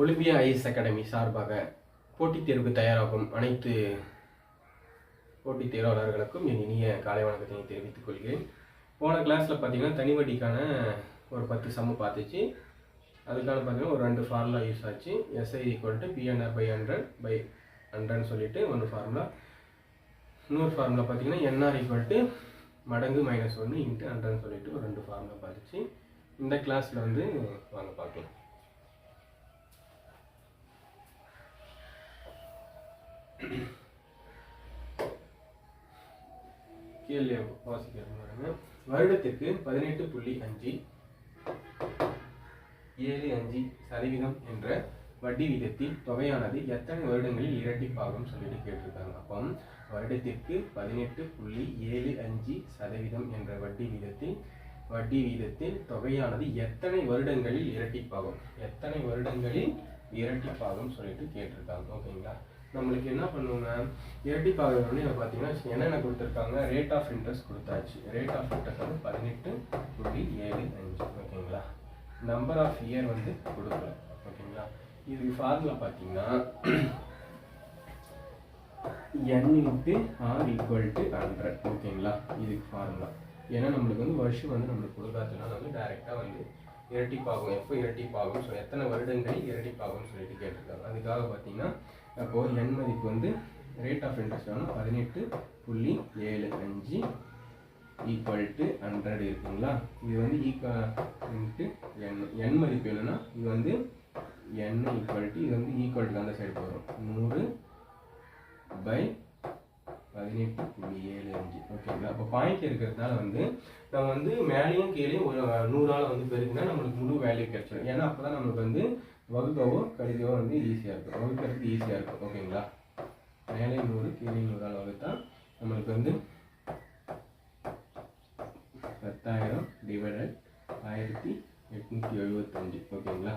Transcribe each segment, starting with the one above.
Olympia IS academy சார்பாக போட்டித் தேர்வுக்கு தயாராகும் அனைத்து போட்டித் தேர்வாளர்களுக்கும் என் இனிய காலை வணக்கத்தினை தெரிவித்துக் கொள்கிறேன். போன கிளாஸில் பார்த்தீங்கன்னா தனிவட்டிக்கான ஒரு பத்து சம்மு பார்த்துச்சு. அதுக்கான பார்த்தீங்கன்னா ஒரு ரெண்டு ஃபார்முலா யூஸ் ஆச்சு. SI equal to PNR by hundred by ஹண்ட்ரட்னு சொல்லிட்டு ஒன்று ஃபார்முலா இன்னொரு ஃபார்முலா பார்த்தீங்கன்னா என்ஆர் ஈக்குவல் டு மடங்கு மைனஸ் ஒன்று இன்ட்டு ஹண்ட்ரட்னு சொல்லிட்டு ஒரு ரெண்டு ஃபார்முலா பார்த்துச்சு. இந்த கிளாஸில் வந்து வாங்க பார்க்கலாம். கேள்வி வாசிக்கிறேன் பாருங்க. வருடத்திற்கு பதினெட்டு புள்ளி அஞ்சு ஏழு அஞ்சு சதவீதம் என்ற வட்டி விகிதத்தில் தொகையானது எத்தனை வருடங்களில் இரட்டிப்பாகும் சொல்லிட்டு கேட்டிருக்காங்க. அப்போ வருடத்திற்கு பதினெட்டு புள்ளி ஏழு அஞ்சு சதவீதம் என்ற வட்டி விகிதத்தில் வட்டி விகிதத்தில் தொகையானது எத்தனை வருடங்களில் இரட்டிப்பாகும்? எத்தனை வருடங்களில் இரட்டிப்பாகும் சொல்லிட்டு கேட்டிருக்காங்க. ஓகேங்களா? நம்மளுக்கு என்ன பண்ணுவாங்க இரட்டிப்பாகணும்னு பார்த்தீங்கன்னா என்னென்ன கொடுத்துருக்காங்க? ரேட் ஆஃப் இன்ட்ரெஸ்ட் கொடுத்தாச்சு. ரேட் ஆஃப் இன்ட்ரெஸ்ட் வந்து பதினெட்டு புள்ளி ஏழு அஞ்சு ஓகேங்களா நம்பர் ஆஃப் இயர் வந்து கொடுக்கல ஓகேங்களா இதுக்கு ஃபார்முலா பார்த்தீங்கன்னா N into R equal to hundred ஓகேங்களா இதுக்கு ஃபார்முலா ஏன்னா நம்மளுக்கு வந்து வருஷம் வந்து நம்மளுக்கு கொடுக்காதுனால வந்து டைரெக்டாக வந்து இரட்டிப்பாகும் எப்போ இரட்டிப்பாகும் ஸோ எத்தனை வருடங்களில் இரட்டிப்பாகும்னு சொல்லிட்டு கேட்டிருக்காங்க. அதுக்காக பார்த்தீங்கன்னா அப்போது என் மதிப்பு வந்து ரேட் ஆஃப் இன்ட்ரெஸ்ட் வந்து பதினெட்டு புள்ளி ஏழு அஞ்சு ஈக்குவல் டு ஹண்ட்ரட் இருக்குங்களா? இது வந்து ஈக்குவல் இன்ட்டு என் என் மதிப்பு என்னென்னா இது வந்து என் ஈக்குவல் டு இது வந்து ஈக்குவல் டு அந்த சைடு வரும் நூறு பை பதினெட்டு புள்ளி ஏழு அஞ்சு. ஓகேங்களா அப்போ பாயிண்ட் இருக்கிறதுனால வந்து நம்ம வந்து மேலேயும் கீழேயும் ஒரு நூறால் வந்து பெருக்குனா நம்மளுக்கு முழு வேல்யூ கிடைச்சிடும் ஏன்னா அப்போ தான் நம்மளுக்கு வந்து வகுக்கவோ கழிக்கவோ வந்து ஈஸியாக இருக்கும். வகுக்கிறதுக்கு ஈஸியாக இருக்கும். ஓகேங்களா மேலே நூறு கீழே நூறால் தான் நம்மளுக்கு வந்து பத்தாயிரம் டிவைடட் ஆயிரத்தி எட்நூற்றி எழுபத்தஞ்சு ஓகேங்களா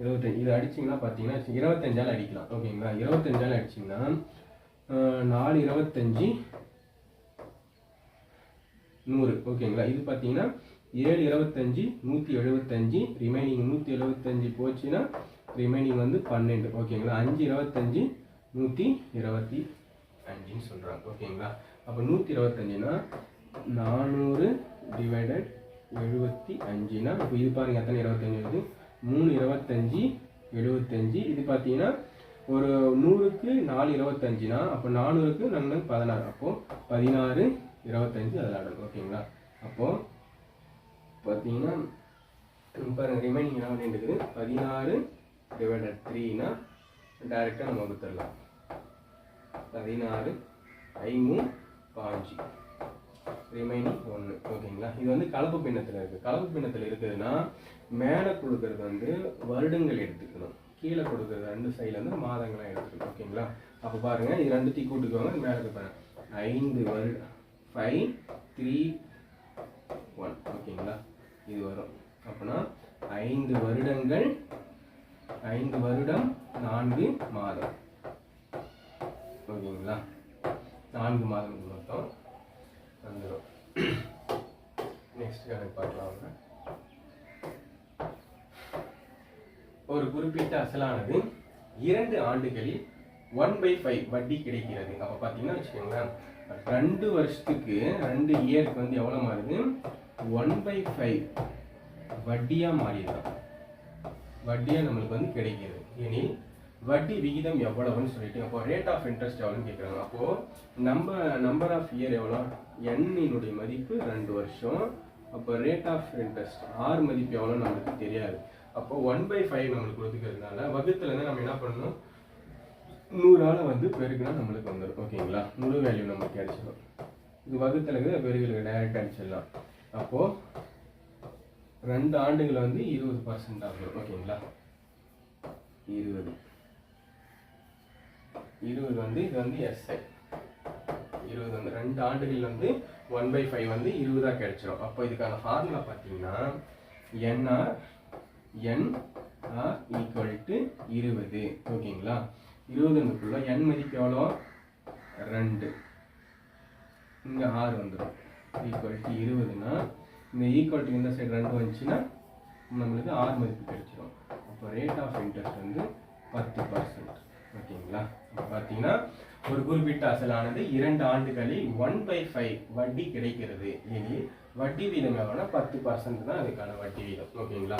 இருபத்தஞ்சு இது அடிச்சிங்கன்னா பார்த்தீங்கன்னா இருபத்தஞ்சால் அடிக்கலாம். ஓகேங்களா இருபத்தஞ்சால் அடிச்சிங்கன்னா நாலு இருபத்தஞ்சி நூறு. ஓகேங்களா இது பார்த்தீங்கன்னா ஏழு இருபத்தஞ்சி நூற்றி எழுபத்தஞ்சி ரிமைனிங் நூற்றி எழுபத்தஞ்சி போச்சுன்னா ரிமைனிங் வந்து பன்னெண்டு. ஓகேங்களா? அஞ்சு இருபத்தஞ்சி நூற்றி இருபத்தி அஞ்சுன்னு சொல்கிறாங்க ஓகேங்களா? அப்போ நூற்றி இருபத்தஞ்சுனா நானூறு டிவைடட் எழுபத்தி அஞ்சுனா இப்போ இது பாருங்கள் எத்தனை இருபத்தஞ்சி வருது? மூணு இருபத்தஞ்சி எழுபத்தஞ்சி. இது பார்த்தீங்கன்னா ஒரு நூறுக்கு நாலு இருபத்தஞ்சுனா அப்போ நானூறுக்கு நாங்கள் பதினாறு. அப்போது பதினாறு இருபத்தஞ்சு அதில் அடங்கும். ஓகேங்களா? அப்போது பார்த்தீங்கன்னா பாருங்கள் ரிமைனிங் என்ன பண்ணிட்டு பதினாறு டிவைடட் த்ரீனா டைரெக்டாக நம்ம கொடுத்துடலாம். பதினாறு ஐமூ பாஞ்சு. ரிமைனிங் ஒன்று ஓகேங்களா? இது வந்து கலப்பு பின்னத்தில் இருக்குது கலப்பு பின்னத்தில் இருக்குதுன்னா மேலே கொடுக்கறது வந்து வருடங்கள் எடுத்துக்கணும். கீழே கொடுக்குறது ரெண்டு சைடில் வந்து மாதங்களாக எடுத்துக்கணும். ஓகேங்களா? அப்போ பாருங்கள் இது ரெண்டுத்தையும் கூட்டுக்குவாங்க மேலே இருப்பாங்க ஐந்து வருட ஃபைவ் த்ரீ ஒன் ஓகேங்களா? இது வரும். அப்போனா ஐந்து வருடங்கள் ஐந்து வருடம் நான்கு மாதம். ஓகேங்களா? நான்கு மாதம் மொத்தம் வந்துடும் நெக்ஸ்ட் கணக்கு பார்க்கலாம் ஒரு குறிப்பிட்ட அசலானது இரண்டு ஆண்டுகளில் ஒன் பை ஃபைவ் வட்டி கிடைக்கிறது. அப்போ பார்த்தீங்கன்னா வச்சுக்கோங்களேன் ரெண்டு வருஷத்துக்கு ரெண்டு இயருக்கு வந்து எவ்வளோ மாறுது? ஒன் பை ஃபைவ் வட்டியாக மாறிடும் வட்டியாக நம்மளுக்கு வந்து கிடைக்கிறது. எனில் வட்டி விகிதம் எவ்வளவுன்னு சொல்லிட்டு அப்போ ரேட் ஆஃப் இன்ட்ரெஸ்ட் எவ்வளோன்னு கேட்குறாங்க அப்போது நம்ம நம்பர் ஆஃப் இயர் எவ்வளோ? எண்ணினுடைய மதிப்பு ரெண்டு வருஷம். அப்போ ரேட் ஆஃப் இன்ட்ரெஸ்ட் ஆர் மதிப்பு எவ்வளோ நம்மளுக்கு தெரியாது. அப்போ ஒன் பை ஃபைவ் நம்மளுக்கு கொடுத்துக்கிறதுனால வகுத்துலேருந்து நம்ம என்ன பண்ணணும்? நூறால் வந்து பெருக்குனா நம்மளுக்கு வந்துடும் ஓகேங்களா முழு வேல்யூ நமக்கு கிடைச்சிடும் இது வகுத்துலேருந்து பெருகளுக்கு டைரக்ட் அடிச்சிடலாம். அப்போது ரெண்டு ஆண்டுகள் வந்து இருபது பர்சன்ட் ஆகும் ஓகேங்களா? இருபது. இருபது வந்து இது வந்து எஸ்ஐ இருபது வந்து ரெண்டு ஆண்டுகள் வந்து ஒன் பை ஃபைவ் வந்து இருபதாக கிடைச்சிரும். அப்போ இதுக்கான ஃபார்முலா பார்த்தீங்கன்னா NR N R equal to இருபது. ஓகேங்களா? இருபதுக்குள்ள என் மதிப்பு எவ்வளோ? ரெண்டு. இங்கே ஆறு வந்துடும் ஈக்குவல் டு இருபதுன்னா இந்த ஈக்குவல் டு இந்த சைடு ரெண்டு வந்துச்சுன்னா நம்மளுக்கு ஆறு மதிப்பு கிடைச்சிடும் அப்போ ரேட் ஆஃப் இன்ட்ரெஸ்ட் வந்து பத்து பர்சன்ட் ஓகேங்களா? இப்போ பார்த்தீங்கன்னா ஒரு குறிப்பிட்ட அசலானது இரண்டு ஆண்டுகளில் ஒன் பை ஃபைவ் வட்டி கிடைக்கிறது. எனில் வட்டி வீதம் எவ்வளோனா பத்து பர்சன்ட் தான் அதுக்கான வட்டி வீதம். ஓகேங்களா?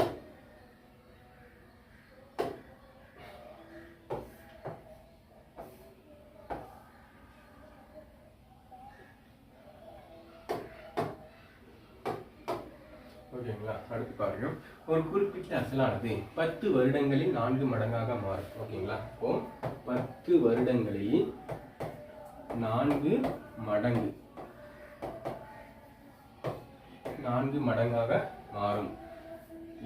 ஓகேங்களா அடுத்து பாருங்க. ஒரு குறிப்பிட்ட அசலானது பத்து வருடங்களில் நான்கு மடங்காக மாறும். ஓகேங்களா? அப்போ பத்து வருடங்களில் நான்கு மடங்கு. நான்கு மடங்காக மாறும்.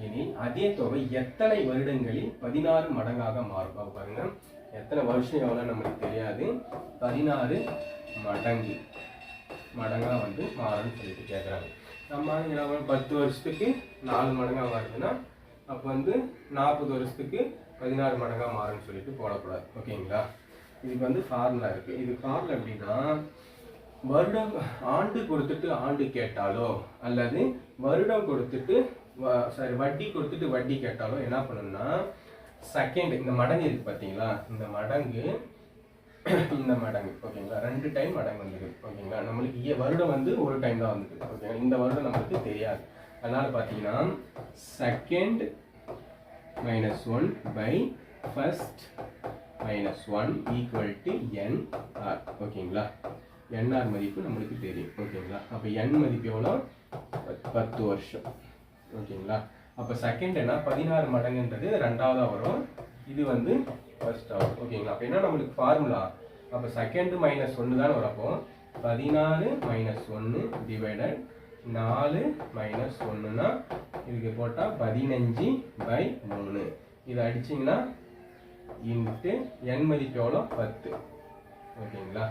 எனில் அதே தொகை எத்தனை வருடங்களில் பதினாறு மடங்காக மாறும்? பாருங்க. எத்தனை வருஷம் எவ்வளோ நம்மளுக்கு தெரியாது. பதினாறு மடங்கு. மடங்காக வந்து மாறும்னு சொல்லிட்டு கேட்குறாங்க நம்ம என்ன பத்து வருஷத்துக்கு நாலு மடங்கா மாறுதுன்னா அப்போ வந்து நாற்பது வருஷத்துக்கு பதினாறு மடங்கா மாறும்னு சொல்லிட்டு போடக்கூடாது. ஓகேங்களா? இதுக்கு வந்து ஃபார்முலா இருக்குது இது ஃபார்முலா எப்படின்னா வருடம் ஆண்டு கொடுத்துட்டு ஆண்டு கேட்டாலோ அல்லது வருடம் கொடுத்துட்டு சாரி வட்டி கொடுத்துட்டு வட்டி கேட்டாலோ என்ன பண்ணணும்னா செகண்ட் இந்த மடங்கு இருக்கு பார்த்தீங்களா இந்த மடங்கு இந்த மடங்கு ஓகேங்களா? ரெண்டு டைம் மடங்கு வந்துருக்கு ஓகேங்களா? நம்மளுக்கு இய வருடம் வந்து ஒரு டைம் தான் வந்துருக்கு ஓகேங்களா? இந்த வருடம் நம்மளுக்கு தெரியாது. அதனால் பார்த்தீங்கன்னா second minus one by first minus one equal to N R ஓகேங்களா? என்ஆர் மதிப்பு நம்மளுக்கு தெரியும் ஓகேங்களா? அப்போ என் மதிப்பு எவ்வளோ? பத்து வருஷம் ஓகேங்களா? அப்போ செகண்ட் என்ன? பதினாறு மடங்குன்றது ரெண்டாவதாக வரும். இது வந்து ஃபர்ஸ்ட் ஆகும் ஓகேங்களா அப்போ என்ன நம்மளுக்கு ஃபார்முலா அப்போ செகண்ட் மைனஸ் ஒன்று தானே வரப்போம் பதினாலு பதினாறு மைனஸ் ஒன்று டிவைடட் நாலு மைனஸ் ஒன்றுனா இதுக்கு போட்டால் பதினஞ்சு பை மூணு. இதை அடிச்சிங்கன்னா இன்ட்டு என் மதிப்பு எவ்வளோ பத்து. ஓகேங்களா?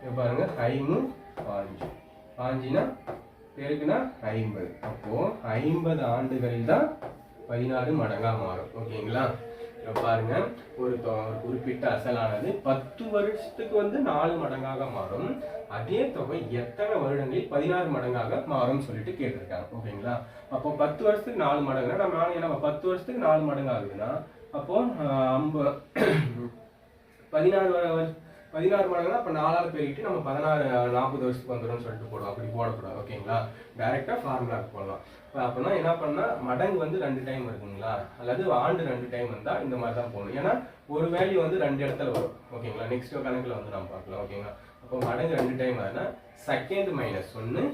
இப்போ பாருங்க ஐமு பாஞ்சு. பாஞ்சுனா பெருக்குனா ஐம்பது. அப்போது ஐம்பது ஆண்டுகளில் தான் பதினாறு மடங்காக மாறும். ஓகேங்களா? பாருங்க. ஒரு தொ- குறிப்பிட்ட அசலானது. பத்து வருஷத்துக்கு வந்து நாலு மடங்காக மாறும். அதே தொகை எத்தனை வருடங்களில் பதினாறு மடங்காக மாறும் சொல்லிட்டு கேட்டிருக்காங்க. ஓகேங்களா? அப்போ பத்து வருஷத்துக்கு நாலு மடங்குனா நம்ம நாலு என்ன பத்து வருஷத்துக்கு நாலு மடங்கு ஆகுதுன்னா அப்போ ஐம்பது பதினாறு பதினாறு மடங்குனா இப்போ நாலாவது பெருகிட்டு நம்ம பதினாறு நாற்பது வருஷத்துக்கு வந்துடும் சொல்லிட்டு போடுவோம். அப்படி போடக்கூடாது ஓகேங்களா? டைரெக்டாக ஃபார்முலாவுக்கு போடலாம். இப்போ அப்படின்னா என்ன பண்ணால் மடங்கு வந்து ரெண்டு டைம் இருக்குங்களா? அல்லது ஆண்டு ரெண்டு டைம் வந்தால் இந்த மாதிரி தான் போகணும் ஏன்னா ஒரு வேல்யூ வந்து ரெண்டு இடத்துல வரும் ஓகேங்களா? நெக்ஸ்ட் கணக்கில் வந்து நம்ம பார்க்கலாம் ஓகேங்களா? அப்போ மடங்கு ரெண்டு டைம் ஆகுதுன்னா செகண்ட் மைனஸ் ஒன்று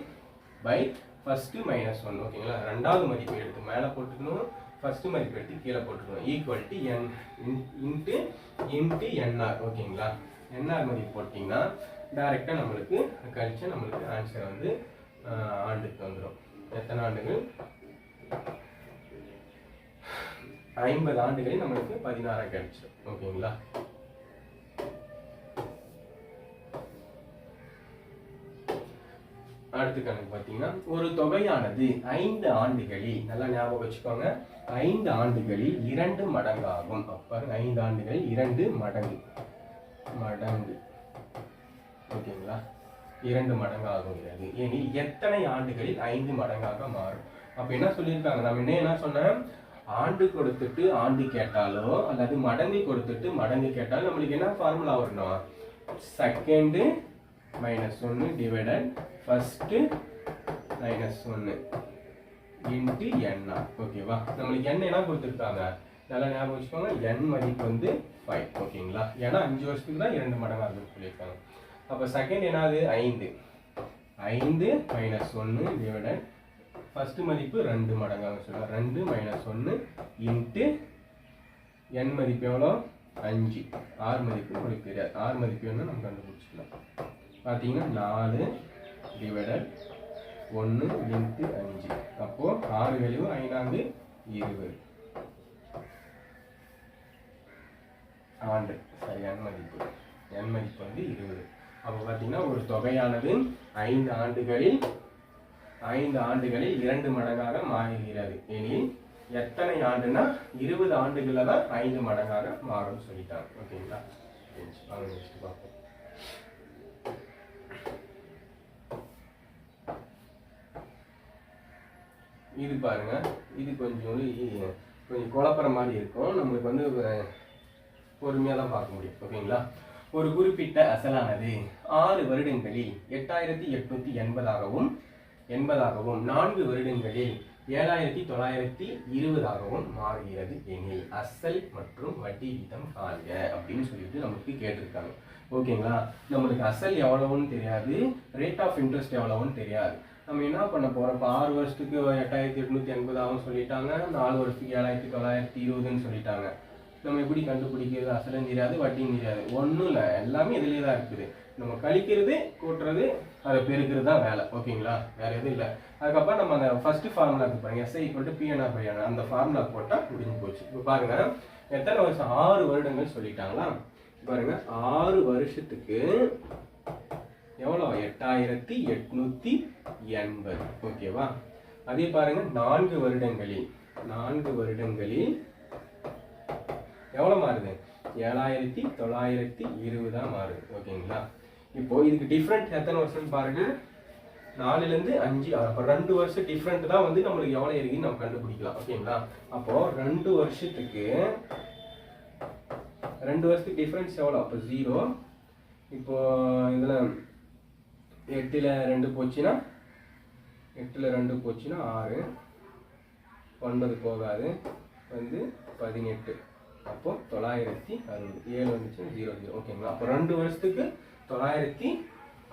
பை ஃபர்ஸ்ட் மைனஸ் ஒன் ஓகேங்களா? ரெண்டாவது மதிப்பு எடுத்து மேலே போட்டுக்கணும் ஃபர்ஸ்ட் மதிப்பு எடுத்து கீழே போட்டுக்கணும். Equal to N into into NR ஓகேங்களா? என்ஆர் மதிப்பு போட்டிங்கன்னா டைரெக்டாக நம்மளுக்கு கழிச்சு நம்மளுக்கு ஆன்சர் வந்து ஆஹ், ஆண்டுக்கு வந்துடும் எத்தனை ஆண்டுகள்? ஐம்பது ஆண்டுகளில் நம்மளுக்கு பதினாறாம் கிடைச்சிடும் ஓகேங்களா? அடுத்த கணக்கு பார்த்தீங்கன்னா ஒரு தொகையானது ஐந்து ஆண்டுகளில் நல்லா ஞாபகம் வச்சுக்கோங்க ஐந்து ஆண்டுகளில் இரண்டு மடங்காகும். அப்போ ஐந்து ஆண்டுகளில் இரண்டு மடங்கு. மடங்கு. ஓகேங்களா? இரண்டு மடங்காகுங்கிறது ஆகுகிறது எனில் எத்தனை ஆண்டுகளில் ஐந்து மடங்காக மாறும்? அப்ப என்ன சொல்லியிருக்காங்க? நம்ம என்ன என்ன சொன்னேன்? ஆண்டு கொடுத்துட்டு ஆண்டு கேட்டாலோ அல்லது மடங்கு கொடுத்துட்டு மடங்கு கேட்டாலும் நம்மளுக்கு என்ன ஃபார்முலா வரணும்? செகண்டு மைனஸ் ஒன்று டிவைடட் ஃபஸ்ட்டு மைனஸ் ஒன்று இன்ட்டு எண்ணா ஓகேவா? நம்மளுக்கு என்ன என்ன கொடுத்துருக்காங்க? நல்லா ஞாபகம் வச்சுக்கோங்க. என் மதிப்பு வந்து ஃபைவ் ஓகேங்களா ஏன்னா அஞ்சு வருஷத்துக்கு தான் இரண்டு மடங்காக இருக்குன்னு சொல்லியிருக்காங்க. அப்போ செகண்ட் என்னது? ஐந்து. ஐந்து மைனஸ் ஒன்று டிவைடட் ஃபஸ்ட்டு மதிப்பு ரெண்டு மடங்காக சொல்லலாம் ரெண்டு மைனஸ் ஒன்று இன்ட்டு என் மதிப்பு எவ்வளோ? அஞ்சு. ஆறு மதிப்பு உங்களுக்கு தெரியாது. ஆறு மதிப்பு வேணும் நம்ம கண்டுபிடிச்சிக்கலாம். பார்த்தீங்கன்னா நாலு டிவைடட் ஒன்று இன்ட்டு அஞ்சு. அப்போது ஆறு வெளிவு ஐநான்கு இருபது. ஆண்டு. சரியான மதிப்பு. என் மதிப்பு வந்து இருபது. அப்போ பார்த்தீங்கன்னா ஒரு தொகையானது ஐந்து ஆண்டுகளில் ஐந்து ஆண்டுகளில் இரண்டு மடங்காக மாறுகிறது. எனில் எத்தனை ஆண்டுனா இருபது ஆண்டுகளில் தான் ஐந்து மடங்காக மாறும்னு சொல்லிட்டாங்க. ஓகேங்களா? பார்ப்போம். இது பாருங்க. இது கொஞ்சம் கொஞ்சம் குழப்புற மாதிரி இருக்கும். நம்மளுக்கு வந்து பொறுமையாக தான் பார்க்க முடியும் ஓகேங்களா? ஒரு குறிப்பிட்ட அசலானது ஆறு வருடங்களில் எட்டாயிரத்தி எட்நூத்தி எண்பதாகவும் எண்பதாகவும் நான்கு வருடங்களில் ஏழாயிரத்தி தொள்ளாயிரத்தி இருபதாகவும் மாறுகிறது எனில் அசல் மற்றும் வட்டி வீதம் காண்க அப்படின்னு சொல்லிட்டு நமக்கு கேட்டிருக்காங்க. ஓகேங்களா? நம்மளுக்கு அசல் எவ்வளவுன்னு தெரியாது ரேட் ஆஃப் இன்ட்ரெஸ்ட் எவ்வளவுன்னு தெரியாது. நம்ம என்ன பண்ண போகிறோம் இப்போ ஆறு வருஷத்துக்கு எட்டாயிரத்தி எட்நூற்றி எண்பதாகவும் சொல்லிட்டாங்க நாலு வருஷத்துக்கு ஏழாயிரத்தி தொள்ளாயிரத்தி இருபதுன்னு சொல்லிட்டாங்க. நம்ம எப்படி கண்டுபிடிக்கிறது? அசலும் தெரியாது வட்டியும் தெரியாது ஒன்றும் இல்லை. எல்லாமே இதுலேயே தான் இருக்குது. நம்ம கழிக்கிறது கூட்டுறது அதை பெருக்கிறது தான் வேலை. ஓகேங்களா? வேறு எதுவும் இல்லை. அதுக்கப்புறம் நம்ம அந்த ஃபஸ்ட்டு ஃபார்முலாக்கு பாருங்கள் எஸ்ஐ ஈக்குவல் டு பிஎன்ஆர் பையன் அந்த ஃபார்முலா போட்டால் முடிஞ்சு போச்சு. இப்போ பாருங்க. எத்தனை வருஷம்? ஆறு வருடங்கள் சொல்லிட்டாங்களா? பாருங்க. ஆறு வருஷத்துக்கு எவ்வளோ எட்டாயிரத்தி எட்நூற்றி எண்பது. ஓகேவா? அதே பாருங்க. நான்கு வருடங்களில் நான்கு வருடங்களில் எவ்வளோ மாறுது? ஏழாயிரத்தி தொள்ளாயிரத்தி இருபதாக மாறுது. ஓகேங்களா? இப்போ இதுக்கு டிஃப்ரெண்ட் எத்தனை வருஷம்னு பாருங்க. நாலுலேருந்து அஞ்சு அப்போ ரெண்டு வருஷம் டிஃப்ரெண்ட் தான் வந்து நம்மளுக்கு எவ்வளோ இருக்குன்னு நம்ம கண்டுபிடிக்கலாம். ஓகேங்களா? அப்போ ரெண்டு வருஷத்துக்கு ரெண்டு வருஷத்துக்கு டிஃப்ரென்ஸ் எவ்வளோ அப்போ ஜீரோ இப்போ இதில் எட்டில் ரெண்டு போச்சுன்னா எட்டில் ரெண்டு போச்சுன்னா ஆறு. ஒன்பது போகாது. வந்து பதினெட்டு. அப்போ தொள்ளாயிரத்தி அறுபது. ஏழு வந்துச்சு. Zero zero. ஓகேங்களா அப்போ ரெண்டு வருஷத்துக்கு தொள்ளாயிரத்தி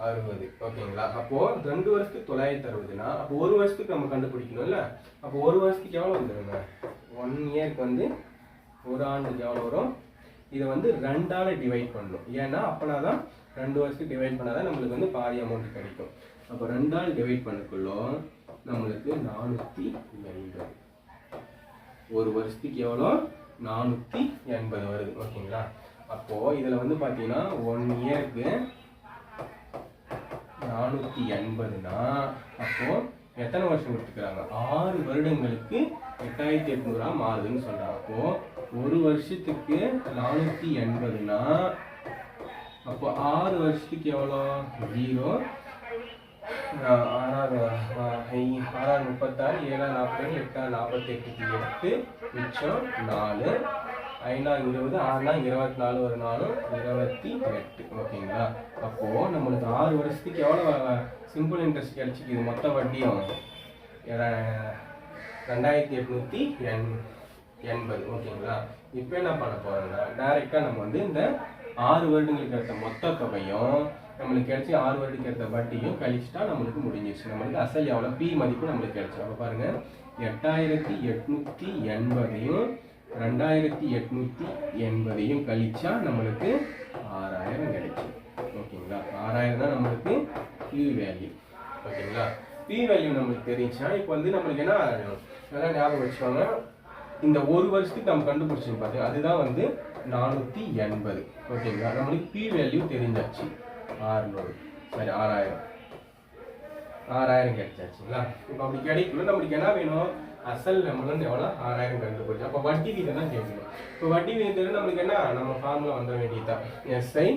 அறுபது. ஓகேங்களா அப்போ ரெண்டு வருஷத்துக்கு தொள்ளாயிரத்தி அறுபதுனா அப்போ ஒரு வருஷத்துக்கு நம்ம கண்டுபிடிக்கணும்ல? அப்போ ஒரு வருஷத்துக்கு எவ்வளோ வந்துருங்க? ஒன் இயர்க்கு வந்து ஒரு ஆண்டுக்கு எவ்வளோ வரும்? இதை வந்து ரெண்டால டிவைட் பண்ணணும். ஏன்னா அப்பனா தான் ரெண்டு வருஷத்துக்கு டிவைட் பண்ணாதான் நம்மளுக்கு வந்து பாதி அமௌண்ட் கிடைக்கும். அப்போ ரெண்டால் டிவைட் பண்ணக்குள்ளோ நம்மளுக்கு நானூற்றி ஐம்பது. ஒரு வருஷத்துக்கு எவ்வளோ நானூற்றி எண்பது வருது ஓகேங்களா? அப்போ இதில் வந்து பார்த்தீங்கன்னா ஒன் இயருக்கு நானூற்றி எண்பதுனா அப்போ எத்தனை வருஷம் கொடுத்துக்கிறாங்க ஆறு வருடங்களுக்கு எட்டாயிரத்தி எட்நூறா மாறுதுன்னு சொல்கிறாங்க அப்போ ஒரு வருஷத்துக்கு நானூற்றி எண்பதுனா அப்போ ஆறு வருஷத்துக்கு எவ்வளோ? ஜீரோ. ஆஹ் ஆறாறு ஐ- ஆறாறு முப்பத்தாறு ஏழாம் நாற்பது எட்டாம் நாற்பத்தி எட்டுக்கு எட்டு மிச்சம் நாலு ஐநா இருபது ஆறுனா இருபத்தி நாலு ஒரு நாலு இருபத்தி எட்டு. ஓகேங்களா? அப்போது நம்மளுக்கு ஆறு வருஷத்துக்கு எவ்வளோ சிம்பிள் இன்ட்ரெஸ்ட் கிடச்சிக்குது? மொத்த வட்டியும் ரெண்டாயிரத்தி எட்நூற்றி எண் எண்பது. ஓகேங்களா? இப்போ என்ன பண்ண போகிறோம்னா டைரெக்டாக நம்ம வந்து இந்த ஆறு வருடங்களுக்கு எடுத்த மொத்த தொகையும் நம்மளுக்கு கிடைச்சி ஆறு வருடம் எடுத்த வட்டியும் கழிச்சிட்டா நம்மளுக்கு முடிஞ்சிருச்சு. நம்மளுக்கு அசல் எவ்வளோ பி மதிப்பு நம்மளுக்கு கிடைச்சோம் அப்போ பாருங்க. எட்டாயிரத்தி எட்நூற்றி எண்பதையும் ரெண்டாயிரத்தி எட்நூற்றி எண்பதையும் கழிச்சா நம்மளுக்கு ஆறாயிரம் கிடைக்கும். ஓகேங்களா? ஆறாயிரம் தான் நம்மளுக்கு பி வேல்யூ ஓகேங்களா? பி வேல்யூ நம்மளுக்கு தெரிஞ்சா இப்போ வந்து நம்மளுக்கு என்ன? நல்லா ஞாபகம் வச்சுக்கோங்க. இந்த ஒரு வருஷத்துக்கு நம்ம கண்டுபிடிச்சிருப்பாரு அதுதான் வந்து நானூற்றி எண்பது. ஓகேங்களா? நம்மளுக்கு பி வேல்யூ தெரிஞ்சாச்சு. ஆறுநூறு. சரி ஆறாயிரம். ஆறாயிரம் கிடைச்சாச்சுங்களா இப்போ அப்படி கிடைக்கணும் நம்மளுக்கு என்ன வேணும்? அசல் நம்மளும் எவ்வளோ? ஆறாயிரம் கண்டு போச்சு. அப்போ வட்டி வீதம் தான் கேட்கணும். இப்போ வட்டி வீதத்தில் நம்மளுக்கு என்ன? நம்ம ஃபார்முலா வந்த வேண்டியதுதான். SI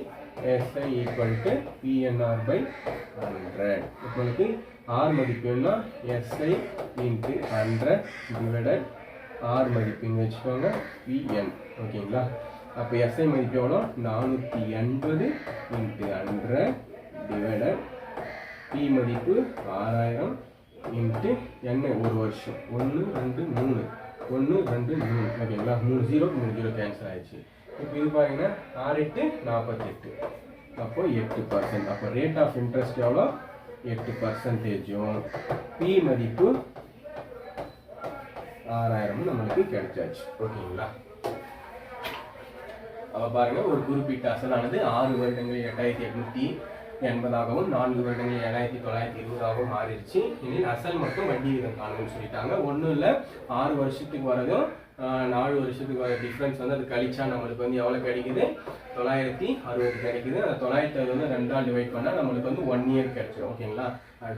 SI equal to PNR by hundred உங்களுக்கு ஆர் மதிப்பு என்ன SI into hundred divided R மதிப்பு இங்கே வச்சுக்கோங்க பிஎன் ஓகேங்களா? அப்போ எஸ்ஐ மதிப்பு எவ்வளோ நானூற்றி எண்பது இன்ட்டு ஹண்ட்ரட் டிவைடட் பி மதிப்பு ஆறாயிரம் இன்ட்டு என்ன ஒரு வருஷம். ஒன்று ரெண்டு மூணு. ஒன்று ரெண்டு மூணு. ஓகேங்களா மூணு ஜீரோ மூணு ஜீரோ கேன்சல் ஆயிடுச்சு. இப்போ இது பார்த்தீங்கன்னா ஆறு எட்டு நாற்பத்தெட்டு. அப்போ எட்டு பர்சன்ட் அப்போ ரேட் ஆஃப் இன்ட்ரெஸ்ட் எவ்வளோ? எட்டு பர்சன்டேஜும் பி மதிப்பு ஆறாயிரமும் நம்மளுக்கு கிடைச்சாச்சு. ஓகேங்களா அப்ப பாருங்க ஒரு குறிப்பிட்ட அசலானது ஆறு வருடங்கள் எட்டாயிரத்தி எட்நூத்தி எண்பதாகவும் நான்கு வருடங்கள் ஏழாயிரத்தி தொள்ளாயிரத்தி இருபதாகவும் மாறிடுச்சு. இனி அசல் மட்டும் வட்டி விகிதம் காணும்னு சொல்லிட்டாங்க. ஒன்றும் இல்லை ஆறு வருஷத்துக்கு வரதும் நாலு வருஷத்துக்கு டிஃப்ரென்ஸ் வந்து அது கழிச்சா நம்மளுக்கு வந்து எவ்வளோ கிடைக்குது? தொள்ளாயிரத்தி அறுபது கிடைக்குது. அந்த தொள்ளாயிரத்தி அறுபது வந்து ரெண்டால் டிவைட் பண்ணால் நம்மளுக்கு வந்து ஒன் இயர் கிடைச்சிடும் ஓகேங்களா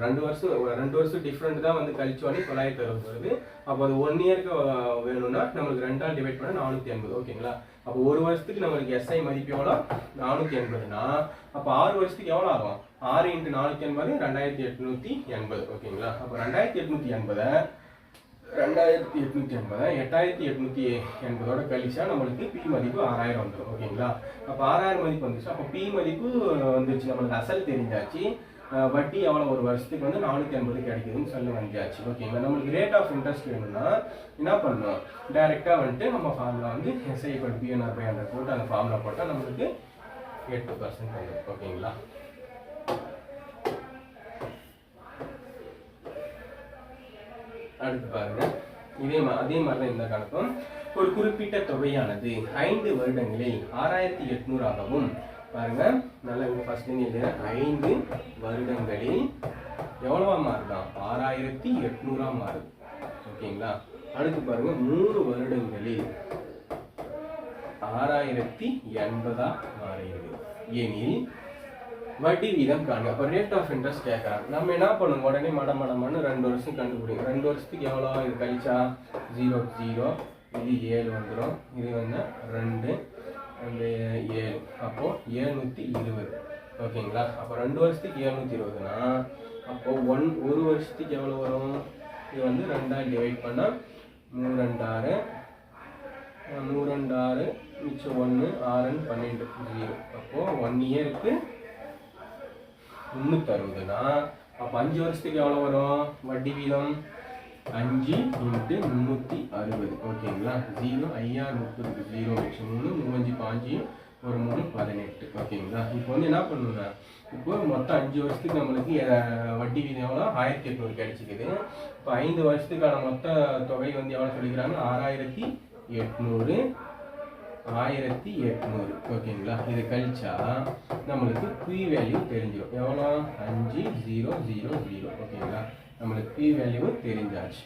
ரெண்டு வருஷம் ஒரு ரெண்டு வருஷம் டிஃப்ரெண்ட் தான் வந்து கழிச்சோடனே தொள்ளாயிரத்தி அறுபது வருது. அப்போ அது ஒன் இயருக்கு வேணும்னா நம்மளுக்கு ரெண்டால் டிவைட் பண்ணால் நானூற்றி எண்பது ஓகேங்களா அப்போ ஒரு வருஷத்துக்கு நம்மளுக்கு எஸ்ஐ மதிப்பு எவ்வளோ? நானூற்றி எண்பதுனா அப்போ ஆறு வருஷத்துக்கு எவ்வளோ ஆகும்? ஆறு இன்ட்டு நானூற்றி எண்பது ரெண்டாயிரத்தி எட்நூற்றி எண்பது ஓகேங்களா அப்போ ரெண்டாயிரத்தி எட்நூற்றி எண்பதை ரெண்டாயிரத்தி எட்நூற்றி எண்பது எட்டாயிரத்தி எட்நூற்றி எண்பதோட கழிச்சா நம்மளுக்கு பி மதிப்பு ஆறாயிரம் வந்துடும் ஓகேங்களா? அப்போ ஆறாயிரம் மதிப்பு வந்துச்சு அப்போ பி மதிப்பு வந்துருச்சு. நம்மளுக்கு அசல் தெரிஞ்சாச்சு. வட்டி எவ்வளோ ஒரு வருஷத்துக்கு வந்து நானூற்றி ஐம்பது கிடைக்குதுன்னு சொல்ல வந்தாச்சு ஓகேங்களா? நம்மளுக்கு ரேட் ஆஃப் இன்ட்ரெஸ்ட் வேணும்னா என்ன பண்ணணும்? டைரெக்டாக வந்துட்டு நம்ம ஃபார்முலா வந்து SI but PNR by hundred போட்டு அந்த ஃபார்முலா போட்டால் நம்மளுக்கு எட்டு பர்சன்ட் வந்துடும் ஓகேங்களா? அடுத்து பாருங்க. இதே மா அதே மாதிரி தான் இந்த கணக்கும் ஒரு குறிப்பிட்ட தொகையானது ஐந்து வருடங்களில் ஆறாயிரத்தி எட்நூறாகவும் பாருங்க. நல்லா இங்கே ஃபர்ஸ்ட் எழுதுற ஐந்து வருடங்களில் எவ்வளவா மாறுதான் ஆறாயிரத்தி எட்நூறா மாறுது. ஓகேங்களா? அடுத்து பாருங்க. நூறு வருடங்களில் ஆறாயிரத்தி எண்பதா மாறுகிறது எனில் வட்டி வீதம் காணுங்க அப்போ ரேட் ஆஃப் இன்ட்ரெஸ்ட் கேட்குறாங்க நம்ம என்ன பண்ணுங்க உடனே மட மடமன்னு ரெண்டு வருஷம் கண்டுபிடிக்கும். ரெண்டு வருஷத்துக்கு எவ்வளோ இது கழிச்சா ஜீரோ ஜீரோ இது ஏழு வந்துடும் இது வந்து ரெண்டு. ரெண்டு ஏழு. அப்போது ஏழ்நூற்றி இருபது. ஓகேங்களா? அப்போ ரெண்டு வருஷத்துக்கு ஏழ்நூற்றி இருபதுனா அப்போது ஒன் ஒரு வருஷத்துக்கு எவ்வளோ வரும்? இது வந்து ரெண்டாக டிவைட் பண்ணால் மூணு ரெண்டாறு நூறு ரெண்டு ஆறு மிச்சம் ஒன்று ஆறுன்னு பன்னெண்டு. ஜீரோ அப்போது ஒன் இயருக்கு முந்நூற்றறுபதுனா அப்போ அஞ்சு வருஷத்துக்கு எவ்வளோ வரும்? வட்டி வீதம்? அஞ்சு இன்ட்டு முந்நூற்றி அறுபது. ஓகேங்களா? ஜீரோ ஐயாறு முப்பது ஜீரோ லட்சம் மூணு மூவஞ்சு பாஞ்சு ஒரு மூணு பதினெட்டு. ஓகேங்களா? இப்போ வந்து என்ன பண்ணுவேன் இப்போ மொத்தம் அஞ்சு வருஷத்துக்கு நம்மளுக்கு வட்டி வீதம் எவ்வளோ? ஆயிரத்தி எட்நூறு கிடைச்சிக்குது. இப்போ ஐந்து வருஷத்துக்கான மொத்த தொகை வந்து எவ்வளோ சொல்லிக்கிறாங்க? ஆறாயிரத்தி எட்நூறு. ஆயிரத்தி எட்நூறு. ஓகேங்களா? இது கழிச்சா நம்மளுக்கு பி வேல்யூ தெரிஞ்சிடும் எவ்வளோ? அஞ்சு ஜீரோ ஜீரோ ஜீரோ ஓகேங்களா? நம்மளுக்கு பி வேல்யூ தெரிஞ்சாச்சு.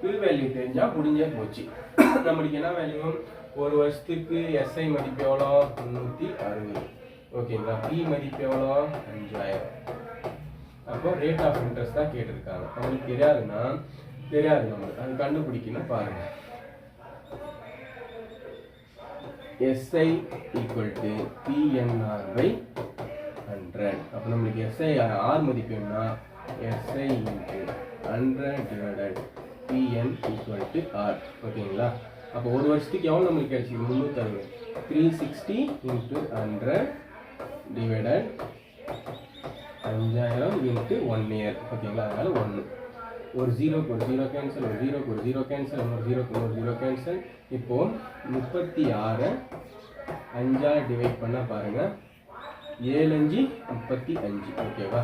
பி வேல்யூ தெரிஞ்சால் முடிஞ்சே போச்சு. நம்மளுக்கு என்ன வேல்யூ ஒரு வருஷத்துக்கு எஸ்ஐ மதிப்பு எவ்வளோ? முந்நூற்றி அறுபது. ஓகேங்களா? பி மதிப்பு எவ்வளோ? அஞ்சாயிரம். அப்போ ரேட் ஆஃப் இன்ட்ரெஸ்ட் தான் கேட்டிருக்காங்க. நம்மளுக்கு தெரியாதுன்னா தெரியாது நம்மளுக்கு. அது கண்டுபிடிக்கணும் பாருங்கள் SI equal to PNR by hundred அப்போ நம்மளுக்கு எஸ்ஐ ஆர் மதிப்பு என்ன SI into hundred divided PN equal to R ஓகேங்களா? அப்போ ஒரு வருஷத்துக்கு எவ்வளோ நம்மளுக்கு கிடைச்சிது முந்நூற்றி three sixty into hundred divided அஞ்சாயிரம் இன்ட்டு ஒன் இயர் ஓகேங்களா? அதனால் ஒன்று ஒரு ஜீரோக்கு ஒரு ஜீரோ கேன்சல் ஒரு ஜீரோக்கு ஒரு ஜீரோ கேன்சல் ஒரு ஜீரோக்கு இன்னொரு ஜீரோ கேன்சல் இப்போ முப்பத்தி ஆறு அஞ்சாக டிவைட் பண்ண பாருங்கள் ஏழு அஞ்சு முப்பத்தி அஞ்சு ஓகேவா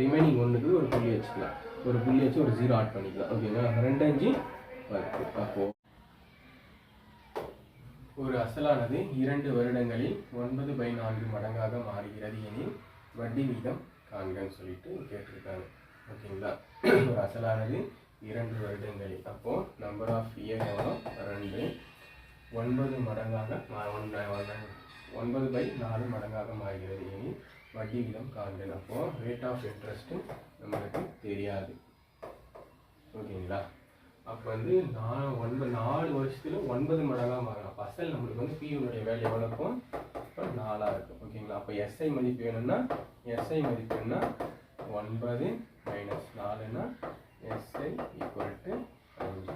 ரிமைனிங் ஒன்றுக்கு ஒரு புள்ளி வச்சுக்கலாம். ஒரு புள்ளி வச்சு ஒரு ஜீரோ ஆட் பண்ணிக்கலாம். ஓகேங்களா ரெண்டு அஞ்சு பத்து. அப்போ ஒரு அசலானது இரண்டு வருடங்களில் ஒன்பது பை நான்கு மடங்காக மாறுகிறது எனில் வட்டி வீதம் காண்கன்னு சொல்லிட்டு கேட்டிருக்காங்க. ஓகேங்களா ஒரு அசலானது இரண்டு வருடங்களில் அப்போது நம்பர் ஆஃப் இயர் எவ்வளோ? ரெண்டு ஒன்பது மடங்காக மா- ஒன்பது பை நாலு மடங்காக மாறுகிறது. இனி வட்டி விதம் காண்கள் அப்போது ரேட் ஆஃப் இன்ட்ரெஸ்ட்டும் நம்மளுக்கு தெரியாது. ஓகேங்களா? அப்போ வந்து நான் ஒன்பது நாலு வருஷத்துல ஒன்பது மடங்காக மாறலாம். அப்போ அசல் நம்மளுக்கு வந்து பியூனுடைய வேல்யூ எவ்வளோ இருக்கும்? இப்போ நாலாக இருக்கும். ஓகேங்களா? அப்போ எஸ்ஐ மதிப்பு வேணும்னா எஸ்ஐ மதிப்பு என்ன ஒன்பது மைனஸ் நாலுன்னா எஸ்ஐ ஈக்குவல் டு அஞ்சு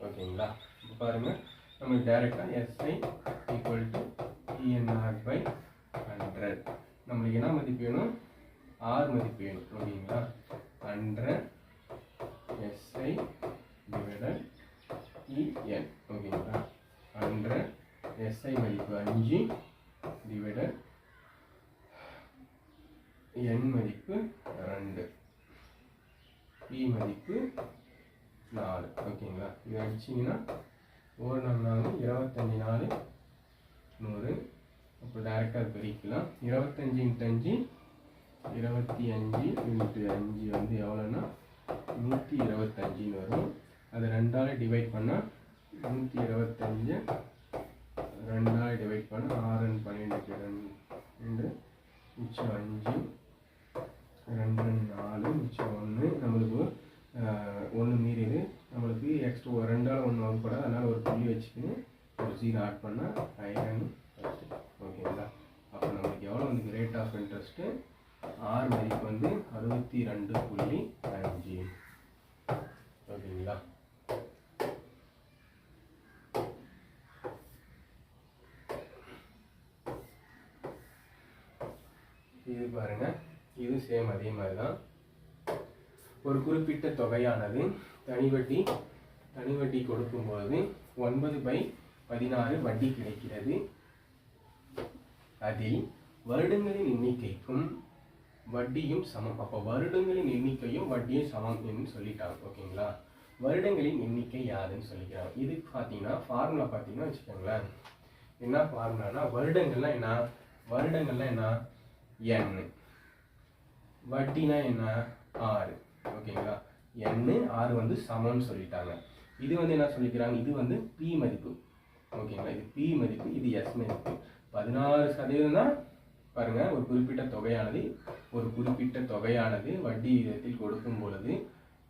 ஓகேங்களா இப்போ பாருங்கள் நம்மளுக்கு டேரெக்டாக SI equal to ENR by hundred நம்மளுக்கு என்ன மதிப்பு வேணும்? ஆர் மதிப்பு வேணும். ஓகேங்களா ஹண்ட்ரட் எஸ்ஐ டிவைடட் இஎன் ஓகேங்களா ஹண்ட்ரட் எஸ்ஐ மதிப்பு அஞ்சு டிவைடட் என் மதிப்பு ரெண்டு இ மதிப்பு நாலு ஓகேங்களா இது அடிச்சிங்கன்னா ஒரு நாள் இருபத்தஞ்சி நாலு நூறு. அப்போ டேரெக்டாக பிரிக்கலாம். இருபத்தஞ்சி இன்ட்டு அஞ்சு இருபத்தி அஞ்சு இன்ட்டு அஞ்சு வந்து எவ்வளோன்னா நூற்றி இருபத்தஞ்சின்னு வரும். அதை ரெண்டால் டிவைட் பண்ணால் நூற்றி ஆஃப் இன்ட்ரெஸ்ட்டு ஆர் மதிப்பு வந்து அறுபத்தி ரெண்டு புள்ளி அஞ்சு ஓகேங்களா? இது பாருங்க. இது சேம் அதே மாதிரி தான் ஒரு குறிப்பிட்ட தொகையானது தனிவட்டி தனிவட்டி கொடுக்கும்போது ஒன்பது பை பதினாறு வட்டி கிடைக்கிறது. அதில் வருடங்களின் எண்ணிக்கைக்கும் வட்டியும் சமம். அப்போ வருடங்களின் எண்ணிக்கையும் வட்டியும் சமம் என்று சொல்லிட்டாங்க ஓகேங்களா? வருடங்களின் எண்ணிக்கை யாருன்னு சொல்லிக்கிறாங்க. இது பார்த்தீங்கன்னா ஃபார்முலா பார்த்தீங்கன்னா வச்சுக்கோங்களேன். என்ன ஃபார்முலானா வருடங்கள்லாம் என்ன? வருடங்கள்லாம் என்ன? என் வட்டினா என்ன? ஆறு ஓகேங்களா? எண்ணு ஆறு வந்து சமம்னு சொல்லிட்டாங்க. இது வந்து என்ன சொல்லிக்கிறாங்க? இது வந்து பி மதிப்பு. ஓகேங்களா? இது பி மதிப்பு இது எஸ் மதிப்பு. பதினாறு சதவீதம் தான் பாருங்க ஒரு குறிப்பிட்ட தொகையானது ஒரு குறிப்பிட்ட தொகையானது வட்டி விகிதத்தில் கொடுக்கும் பொழுது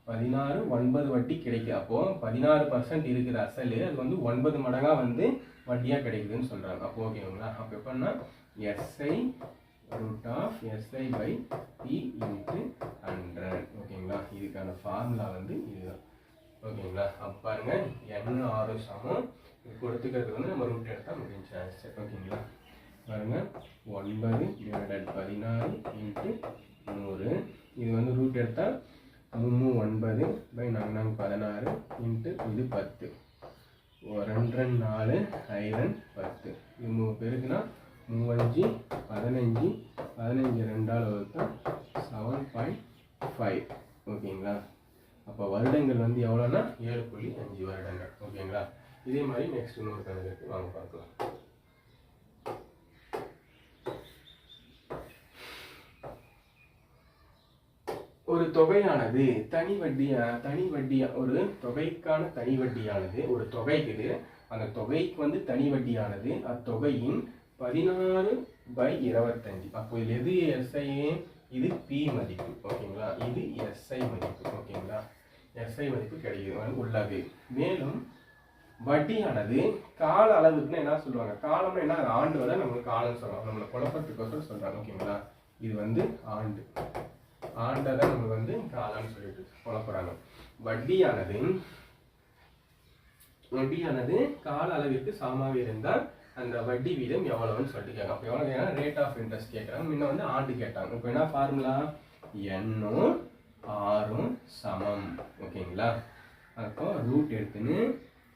பதினாறு ஒன்பது வட்டி கிடைக்குது அப்போ பதினாறு பர்சன்ட் இருக்கிற அசல் அது வந்து ஒன்பது மடங்காக வந்து வட்டியாக கிடைக்குதுன்னு சொல்கிறாங்க அப்போ ஓகேங்களா அப்போ எப்படின்னா SI root of SI by P into hundred ஓகேங்களா இதுக்கான ஃபார்முலா வந்து இதுதான். ஓகேங்களா அப்போ பாருங்கள் என் ஆறு சமம். கொடுத்துக்கிறது வந்து நம்ம ரூட் எடுத்தால் முடிஞ்சு ஆன்சர் ஓகேங்களா பாருங்க. ஒன்பது டிவைடட் பதினாறு இன்ட்டு நூறு. இது வந்து ரூட் எடுத்தால் மூணு ஒன்பது பை நாங்கள் பதினாறு இன்ட்டு இது பத்து. ரெண்டு ரெண்டு நாலு ஐரன் பத்து. இது மூணு பேருக்குன்னா மூவஞ்சு பதினஞ்சு பதினஞ்சு ரெண்டால் வகுத்தா செவன் பாயிண்ட் ஃபைவ் ஓகேங்களா? அப்போ வருடங்கள் வந்து எவ்வளோன்னா? ஏழு புள்ளி அஞ்சு வருடங்கள். ஓகேங்களா? இதே மாதிரி நெக்ஸ்ட் இன்னொரு கணக்கு வாங்க பார்க்கலாம் ஒரு தொகையானது தனி வட்டியா தனி வட்டியா? ஒரு தொகைக்கான தனி வட்டியானது ஒரு தொகைக்குது அந்த தொகைக்கு வந்து தனி வட்டியானது அத்தொகையின் பதினாறு பை இருபத்தஞ்சு. அப்போ இது எது எஸ்ஐ இது பி மதிப்பு. ஓகேங்களா? இது எஸ்ஐ மதிப்பு. ஓகேங்களா? எஸ்ஐ மதிப்பு கிடைக்குது. உள்ளது மேலும் வட்டியானது கால அளவுக்குன்னா என்ன சொல்லுவாங்க? காலம்னா என்ன? ஆண்டு வரை நம்மளுக்கு காலம் சொல்லுவாங்க. நம்மளை குழப்பத்துக்கோசரம் சொல்கிறாங்க ஓகேங்களா? இது வந்து ஆண்டு. ஆண்டை தான் வந்து காலம்னு சொல்லிட்டு குழப்பறாங்க வட்டியானது வட்டியானது கால அளவிற்கு சமமாக இருந்தால் அந்த வட்டி வீதம் எவ்வளவுன்னு சொல்லிட்டு கேட்கலாம். எவ்வளோ கேட்கறாங்க ரேட் ஆஃப் இன்ட்ரெஸ்ட் கேட்குறாங்க. முன்ன வந்து ஆண்டு கேட்டாங்க. இப்போ என்ன ஃபார்முலா எண்ணும் ஆறும் சமம். ஓகேங்களா? அப்போ ரூட் எடுத்துன்னு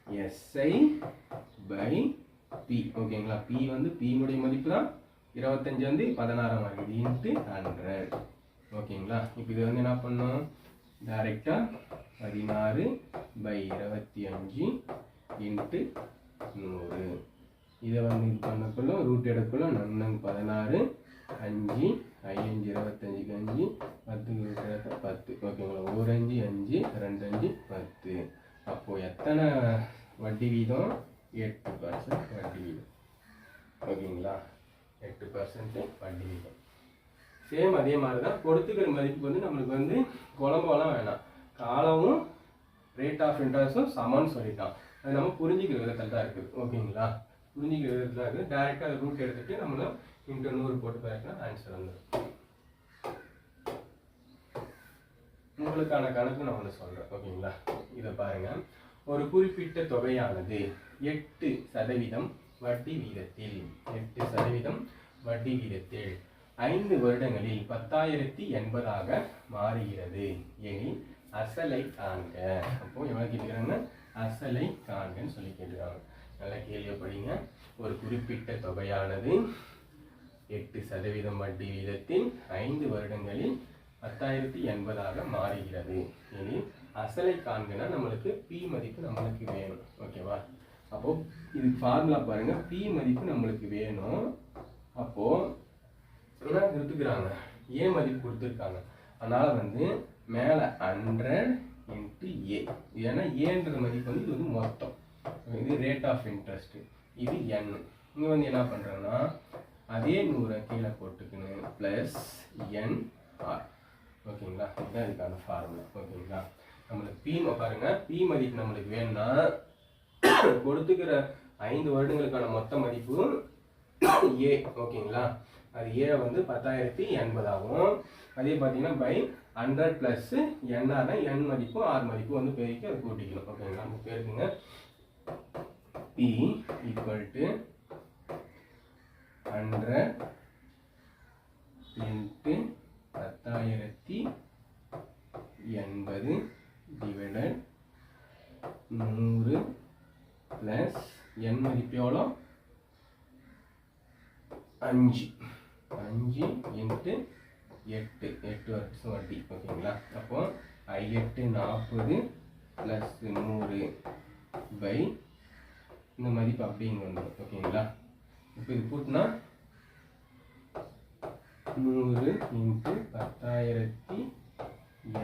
எஸ்ஐ பை பி ஓகேங்களா? பி வந்து பியினுடைய உடைய மதிப்பு தான். இருபத்தஞ்சு வந்து பதினாறாம் இருக்குது இன்ட்டு ஹண்ட்ரட் ஓகேங்களா? இப்போ இது வந்து என்ன பண்ணோம் டைரெக்டாக பதினாறு பை இருபத்தி அஞ்சு இன்ட்டு நூறு. இதை வந்து இது பண்ணக்குள்ள ரூட் எடுக்கக்குள்ள நன்னங்க பதினாறு அஞ்சு ஐயஞ்சு இருபத்தஞ்சுக்கு அஞ்சு பத்துக்கு பத்து. ஓகேங்களா? ஒரு அஞ்சு அஞ்சு ரெண்டு அஞ்சு பத்து. அப்போது எத்தனை வட்டி வீதம்? எட்டு பர்சன்ட் வட்டி வீதம். ஓகேங்களா? எட்டு பர்சன்ட் வட்டி வீதம். சேம் அதே மாதிரி தான் கொடுத்துக்கிற மதிப்பு வந்து நம்மளுக்கு வந்து குழம்பெல்லாம் வேணாம். காலமும் ரேட் ஆஃப் இன்ட்ரெஸ்ட்டும் சமம்னு சொல்லிட்டான். அது நம்ம புரிஞ்சுக்கிற விதத்தில் தான் இருக்குது ஓகேங்களா? புரிஞ்சுக்கிற விதத்தில் தான் இருக்குது டேரெக்டாக அதை ரூட் எடுத்துகிட்டு நம்மளும் இன்ட்டு நூறு போட்டு பார்த்தா ஆன்சர் வந்துடும் உங்களுக்கான கணக்கு நான் ஒன்று சொல்கிறேன் ஓகேங்களா? இதை பாருங்க. ஒரு குறிப்பிட்ட தொகையானது எட்டு சதவீதம் வட்டி வீதத்தில். எட்டு சதவீதம் வட்டி வீதத்தில். ஐந்து வருடங்களில் பத்தாயிரத்தி எண்பதாக மாறுகிறது. எனில் அசலை காண்க. அப்போ எவ்வளோ கேட்குறாங்க அசலை காண்கன்னு சொல்லி கேட்டுருக்காங்க. நல்லா கேள்வியை படிங்க ஒரு குறிப்பிட்ட தொகையானது எட்டு சதவீதம் வட்டி வீதத்தில் ஐந்து வருடங்களில் பத்தாயிரத்தி எண்பதாக மாறுகிறது. இனி அசலை காண்கனா? நம்மளுக்கு பி மதிப்பு நம்மளுக்கு வேணும். ஓகேவா அப்போ இது ஃபார்முலா பாருங்க. பி மதிப்பு நம்மளுக்கு வேணும். அப்போது என்ன கொடுத்துக்கிறாங்க ஏ மதிப்பு கொடுத்துருக்காங்க. அதனால் வந்து மேலே ஹண்ட்ரட் இன்ட்டு ஏ ஏன்னா ஏன்ற மதிப்பு வந்து இது வந்து மொத்தம். இது ரேட் ஆஃப் இன்ட்ரெஸ்ட்டு இது என் இங்கே வந்து என்ன பண்ணுறோன்னா அதே நூறை கீழே போட்டுக்கணும் ப்ளஸ் என் ஆர் ஓகேங்களா? இதுதான் இதுக்கான ஃபார்முலா ஓகேங்களா? நம்மளுக்கு பி பாருங்க. பி மதிப்பு நம்மளுக்கு வேணும்னா கொடுத்துக்கிற ஐந்து வருடங்களுக்கான மொத்த மதிப்பு ஏ ஓகேங்களா? அது ஏ வந்து பத்தாயிரத்தி எண்பதாகும் அதே பார்த்தீங்கன்னா பை ஹண்ட்ரட் ப்ளஸ்ஸு என்ஆர்னா என் மதிப்பும் ஆர் மதிப்பும் வந்து பெருக்கி அதை கூட்டிக்கணும். ஓகேங்களா நம்ம பேருக்குங்க. P equal to hundred into பத்தாயிரத்தி எண்பது டிவைடட் நூறு ப்ளஸ் என் மதிப்பு எவ்வளோ? அஞ்சு. அஞ்சு இன்ட்டு எட்டு எட்டு வருஷம் வட்டி ஓகேங்களா? அப்போ ஐ எட்டு நாற்பது ப்ளஸ் நூறு பை இந்த மதிப்பு அப்படியே இங்கே வந்துடும் ஓகேங்களா? இப்போ இது கூட்டினா நூறு இன்ட்டு பத்தாயிரத்தி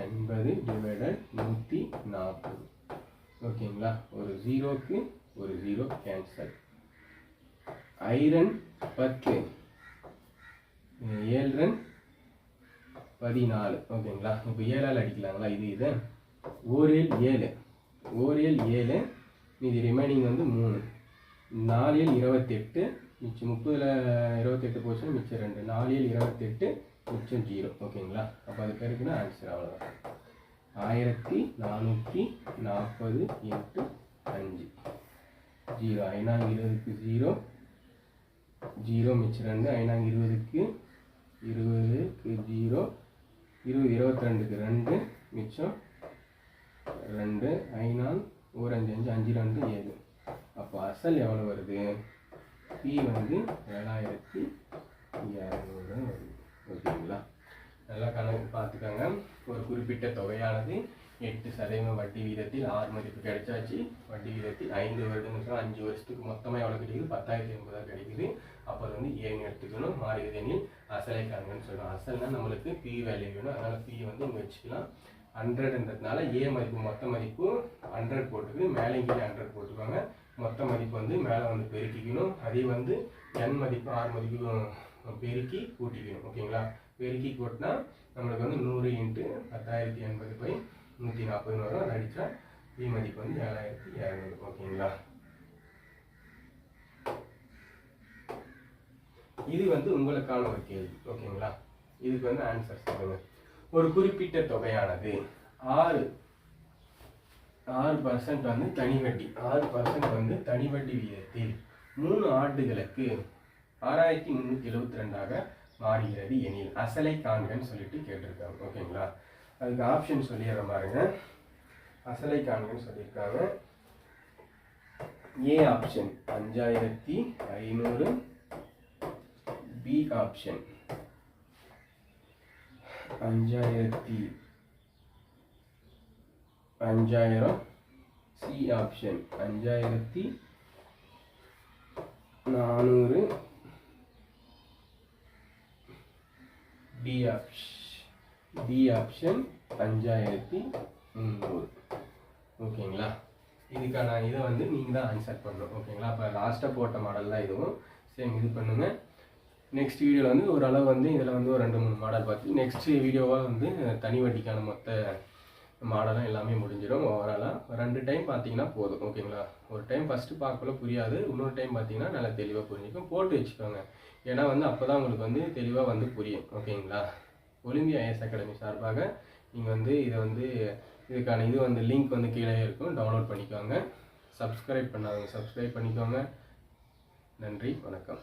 எண்பது டிவைடட் நூற்றி நாற்பது ஓகேங்களா? ஒரு ஜீரோக்கு ஒரு ஜீரோ கேன்சல் ஐரன் பத்து. ஏழு ரன். பதினாலு. ஓகேங்களா? இப்போ ஏழால் அடிக்கலாங்களா? இது இது. ஓரியல் ஏழு. ஓரியல் ஏழு. மீதி ரிமைனிங் வந்து மூணு. நாலில் இருபத்தெட்டு. மிச்சம் முப்பதில் இருபத்தெட்டு போச்சுன்னா மிச்சம் ரெண்டு. நாலில் இருபத்தெட்டு மிச்சம் ஜீரோ ஓகேங்களா? அப்போ அது பேருக்குன்னா ஆன்சர் அவ்வளோதான் ஆயிரத்தி நானூற்றி நாற்பது எட்டு அஞ்சு. ஜீரோ ஐநாங்க இருபதுக்கு ஜீரோ ஜீரோ மிச்சம் ரெண்டு. ஐநாங்க இருபதுக்கு இருபதுக்கு ஜீரோ. இருபது இருபத்தி ரெண்டுக்கு ரெண்டு மிச்சம் ரெண்டு ஐநாள் ஒரு அஞ்சு அஞ்சு அஞ்சு ரெண்டு ஏழு. அப்போ அசல் எவ்வளோ வருது? பி வந்து ஏழாயிரத்தி இரநூறு வருது. ஓகேங்களா? நல்லா கணக்கு பார்த்துக்கோங்க. ஒரு குறிப்பிட்ட தொகையானது எட்டு சதவீதம் வட்டி வீதத்தில் ஆறு மதிப்பு கிடைச்சாச்சு வட்டி வீதத்தில் ஐந்து வருடங்களுக்கு அஞ்சு வருஷத்துக்கு மொத்தமாக எவ்வளோ கிடைக்குது பத்தாயிரத்தி ஐம்பதாக கிடைக்குது அப்போ வந்து ஏன்னு எடுத்துக்கணும் மாறி அசலை காண்கன்னு சொல்லணும் அசல்னா நம்மளுக்கு பி வேல்யூ வேணும் அதனால் பி வந்து இங்கே வச்சுக்கலாம் ஹண்ட்ரட்ன்றதுனால ஏ மதிப்பு மொத்த மதிப்பு ஹண்ட்ரட் போட்டுக்கு மேலே கீழே ஹண்ட்ரட் போட்டுக்கோங்க மொத்த மதிப்பு வந்து மேலே வந்து பெருக்கிக்கணும் அதே வந்து என் மதிப்பு ஆறு மதிப்பு பெருக்கி கூட்டிக்கணும் ஓகேங்களா பெருக்கி கூட்டினா நம்மளுக்கு வந்து நூறு இன்ட்டு பத்தாயிரத்தி எண்பது பை நூற்றி நாற்பதுன்னு வரும் அடித்தா பி மதிப்பு வந்து ஏழாயிரத்தி இரநூறு ஓகேங்களா? இது வந்து உங்களுக்கான ஒரு கேள்வி ஓகேங்களா? இதுக்கு வந்து ஆன்சர் சொல்லுங்க. ஒரு குறிப்பிட்ட தொகையானது ஆறு ஆறு பர்சன்ட் வந்து தனி வட்டி ஆறு பர்சன்ட் வந்து தனி வட்டி விகிதத்தில் மூணு ஆண்டுகளுக்கு ஆறாயிரத்தி முந்நூற்றி எழுபத்தி ரெண்டாக மாறுகிறது எனில் அசலை காண்கன்னு சொல்லிட்டு கேட்டிருக்காங்க ஓகேங்களா? அதுக்கு ஆப்ஷன் சொல்லிடுற பாருங்க அசலை காண்கன்னு சொல்லியிருக்காங்க. ஏ ஆப்ஷன் அஞ்சாயிரத்தி ஐநூறு. பி ஆப்ஷன் அஞ்சாயிரத்தி அஞ்சாயிரம். சி ஆப்ஷன் அஞ்சாயிரத்தி நானூறு. டி ஆப்ஷன் டி ஆப்ஷன் அஞ்சாயிரத்தி முந்நூறு ஓகேங்களா? இதுக்கான இதை வந்து நீங்கள் தான் ஆன்சர் பண்ணணும். ஓகேங்களா? அப்போ லாஸ்ட்டாக போட்ட மாடல் தான் இதுவும். சேம் இது பண்ணுங்கள் நெக்ஸ்ட் வீடியோவில் வந்து ஓரளவு வந்து இதில் வந்து ஒரு ரெண்டு மூணு மாடல் பார்த்து நெக்ஸ்ட் வீடியோவாக வந்து தனி வட்டிக்கான மொத்த மாடலாக எல்லாமே முடிஞ்சிடும். ஓவராலாக ரெண்டு டைம் பார்த்தீங்கன்னா போதும். ஓகேங்களா? ஒரு டைம் ஃபஸ்ட்டு பார்க்கல புரியாது. இன்னொரு டைம் பார்த்தீங்கன்னா நல்லா தெளிவாக புரிஞ்சுக்கும். போட்டு வச்சுக்கோங்க. ஏன்னா வந்து அப்போ தான் உங்களுக்கு வந்து தெளிவாக வந்து புரியும். ஓகேங்களா? ஒலிம்பியா ஐஎஸ் அகாடமி சார்பாக நீங்கள் வந்து இதை வந்து இதுக்கான இது வந்து லிங்க் வந்து கீழே இருக்கும். டவுன்லோட் பண்ணிக்கோங்க. சப்ஸ்கிரைப் பண்ணாதவங்க சப்ஸ்கிரைப் பண்ணிக்கோங்க. நன்றி வணக்கம்.